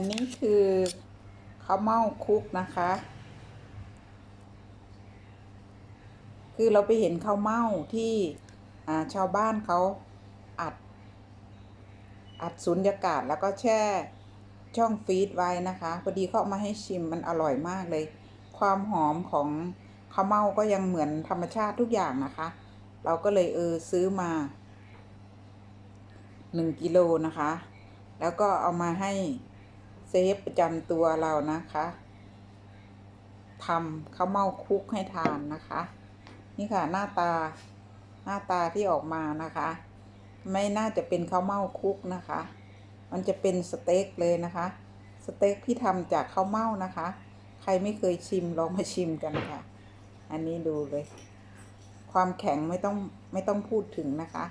อันนี้คือข้าวเม่าคุกนะคะ คือเราไปเห็นข้าวเม่าที่ชาวบ้านเขาอัด อัดสุญญากาศแล้วก็แช่ช่องฟีดไว้นะคะพอดีเขาเอามาให้ชิมมันอร่อยมากเลย ความหอมของข้าวเม่าก็ยังเหมือนธรรมชาติทุกอย่างนะคะ เราก็เลยเออซื้อมาหนึ่งกิโลนะคะ แล้วก็เอามาให้ เซฟประจำตัวเรานะคะทำข้าวเม่าคุกให้ทานนะคะ นี่ค่ะหน้าตาหน้าตาที่ออกมานะคะ ไม่น่าจะเป็นข้าวเม่าคุกนะคะ มันจะเป็นสเต็กเลยนะคะ สเต็กที่ทำจากข้าวเม่านะคะ ใครไม่เคยชิมลองมาชิมกันค่ะ อันนี้ดูเลย ความแข็งไม่ต้องไม่ต้องพูดถึงนะคะ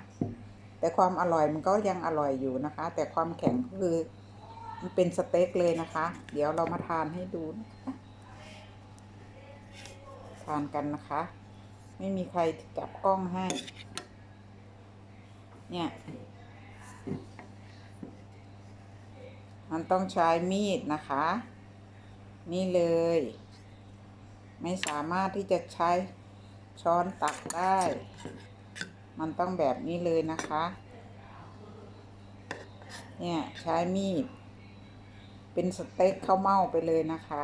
แต่ความอร่อยมันก็ยังอร่อยอยู่นะคะ แต่ความแข็งก็คือ มันเป็นสเต็กเลยนะคะ เดี๋ยวเรามาทานให้ดูนะคะทานกันนะคะ ไม่มีใครจับกล้องให้ เนี่ย มันต้องใช้มีดนะคะ นี่เลย ไม่สามารถที่จะใช้ช้อนตักได้ มันต้องแบบนี้เลยนะคะ เนี่ย ใช้มีด เป็นสเต็กข้าวเม่าไปเลยนะคะ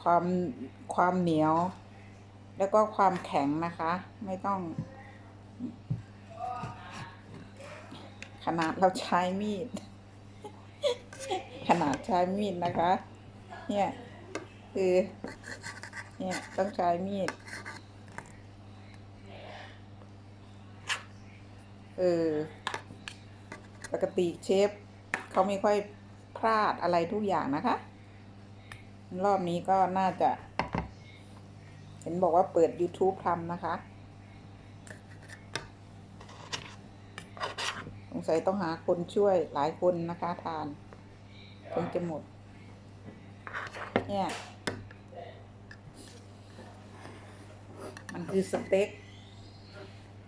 ความความเหนียว แล้วก็ความแข็งนะคะ ไม่ต้อง ขนาดเราใช้มีด ขนาดใช้มีดนะคะ เนี่ยคือ เนี่ยต้องใช้มีด เออ ปกติเชฟเขาไม่ค่อยพลาดอะไรทุกอย่างนะคะ รอบนี้ก็น่าจะ เห็นบอกว่าเปิด YouTube ทำนะคะ สงสัยต้องหาคนช่วยหลายคนนะคะทานจนจะหมด เนี่ย มันคือสเต็ก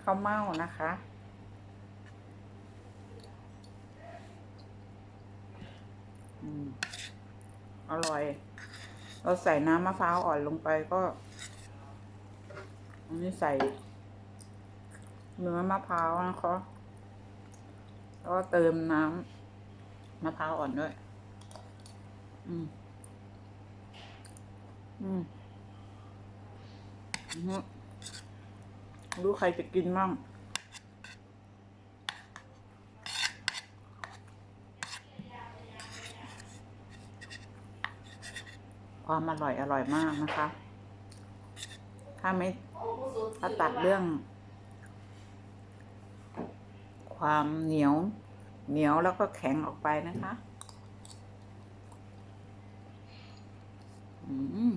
ข้าวเม่านะคะ อืม อร่อย เราใส่น้ำมะพร้าวอ่อนลงไปก็อันนี้ใส่เนื้อมะพร้าวนะคะแล้วก็เติมน้ำมะพร้าวอ่อนด้วย อืม อืมรู้ใครจะกินมั่ง ความอร่อยอร่อยมากนะคะ ถ้าไม่ถ้าตัดเรื่อง ความเหนียวเหนียวแล้วก็แข็งออกไปนะคะ อืม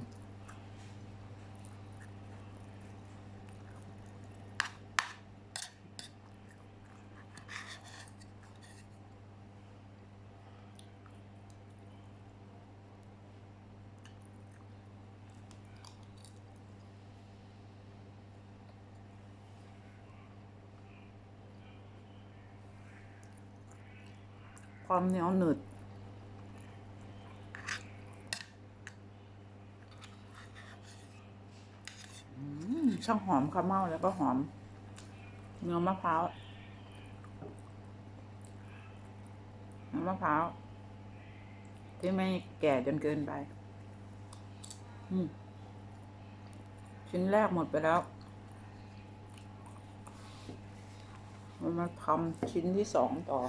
ความเหนียวหนึดช่างหอมข้าวเม่าแล้วก็หอม เนื้อมะพร้าวเนื้อมะพร้าวที่ไม่แก่จนเกินไปชิ้นแรกหมดไปแล้วมาทำชิ้นที่สองต่อ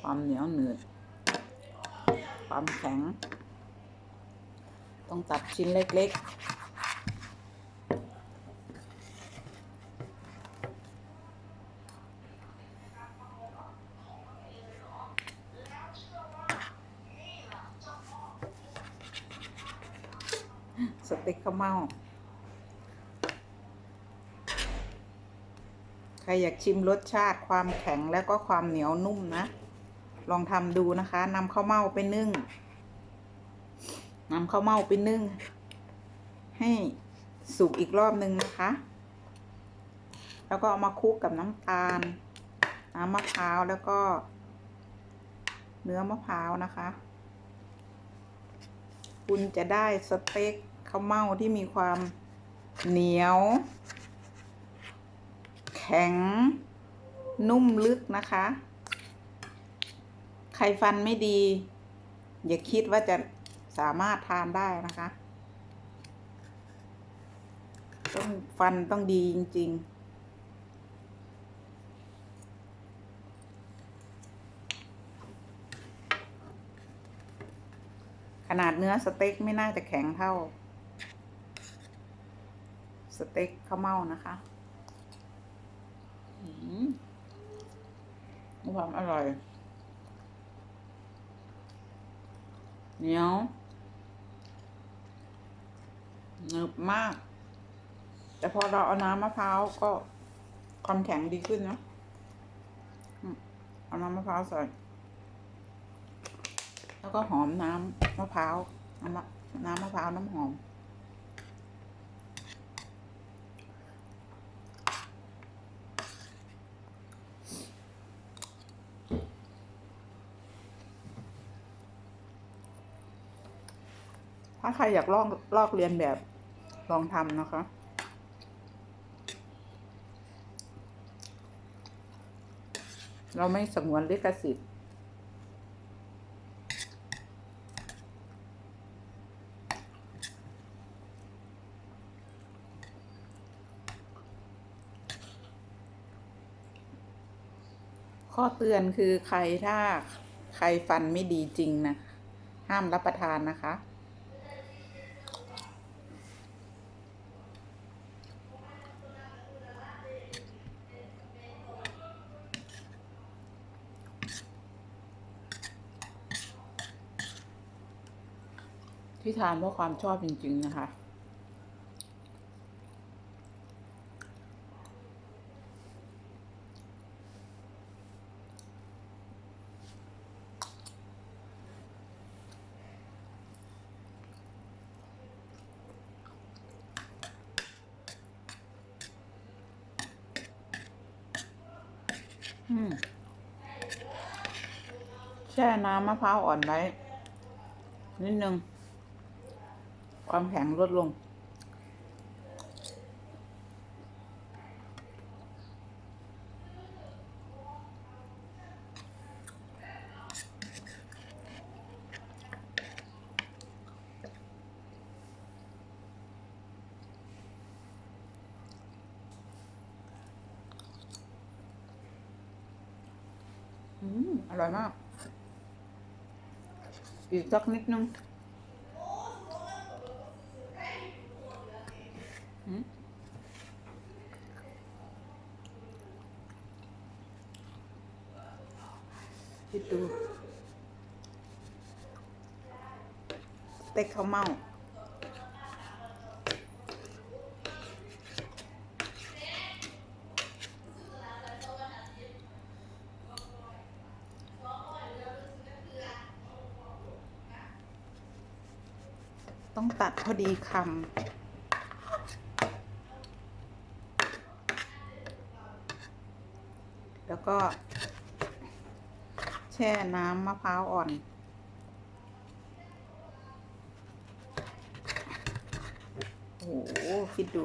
ความเหนียวเหนืด ความแข็ง ต้องตัดชิ้นเล็ก ๆสเต็กข้าวเม่า ครอยากชิมรสชาติความแข็งแล้วก็ความเหนียวนุ่มนะ ลองทำดูนะคะนำข้าวเม่าไปนึ่งนำข้าวเม่าไปนึ่ง ให้สุกอีกรอบหนึ่งนะคะ แล้วก็เอามาคลุกกับน้ำตาล น้ำมะพร้าวแล้วก็ เนื้อมะพร้าวนะคะ คุณจะได้สเต็กข้าวเม่าที่มีความเหนียว แข็ง นุ่มลึกนะคะ ใครฟันไม่ดี อย่าคิดว่าจะสามารถทานได้นะคะ ต้องฟันต้องดีจริง ๆขนาดเนื้อสเต็กไม่น่าจะแข็งเท่า สเต็กข้าวเม่านะคะ ความอร่อย เหนียวหนึบมาก แต่พอเราเอาน้ำมะพร้าวก็ความแข็งดีขึ้นนะเอาน้ำมะพร้าวใส่ แล้วก็หอมน้ำมะพร้าวน้ำน้ำมะพร้าวน้ำหอม ถ้าใครอยากลอกลอกเรียนแบบลองทำนะคะเราไม่สงวนลิขสิทธิ์ ข้อเตือนคือใครถ้าใครฟันไม่ดีจริงนะ ห้ามรับประทานนะคะ ที่ทานเพราะความชอบจริง ๆ นะคะ อืมแช่น้ำมะพร้าวอ่อนไว้นิดนึง ความแข็งลดลงอืมอร่อยมาก อีกสักนิดนึง ดดูเต็กข้าวเม่าต้องตัดพอดีคำแล้วก็ แช่น้ำมะพร้าวอ่อน โอ้โหคิดดู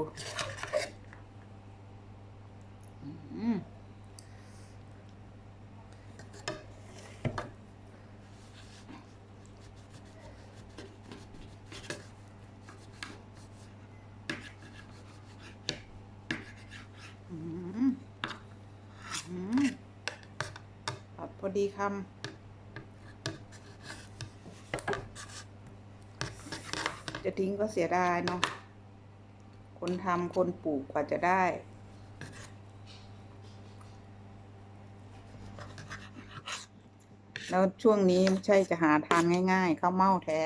ดีคำจะทิ้งก็เสียดายเนาะ คนทำคนปลูกกว่าจะได้ แล้วช่วงนี้ไม่ใช่จะหาทานง่ายๆเข้าเม่าแท้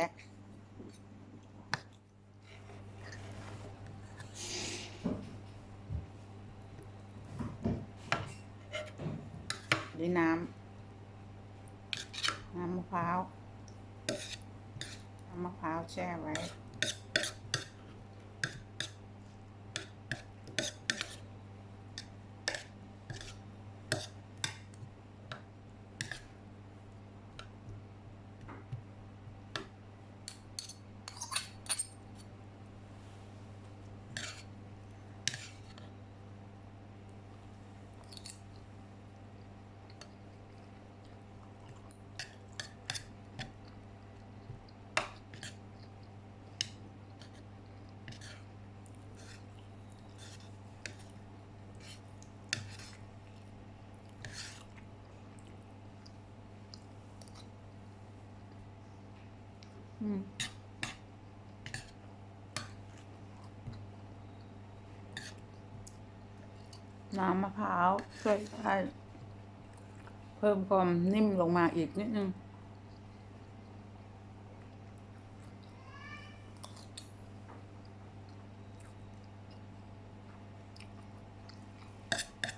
ด้วยน้ำ น้ำมะพร้าว น้ำมะพร้าวแช่ไว้ น้ำมะพร้าวช่วยให้เพิ่มความนิ่มลงมาอีกนิดนึง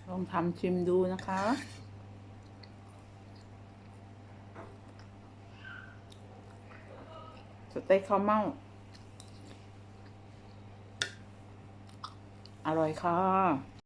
ลองทำชิมดูนะคะ สเต็กข้าวเม่าอร่อยค่ะ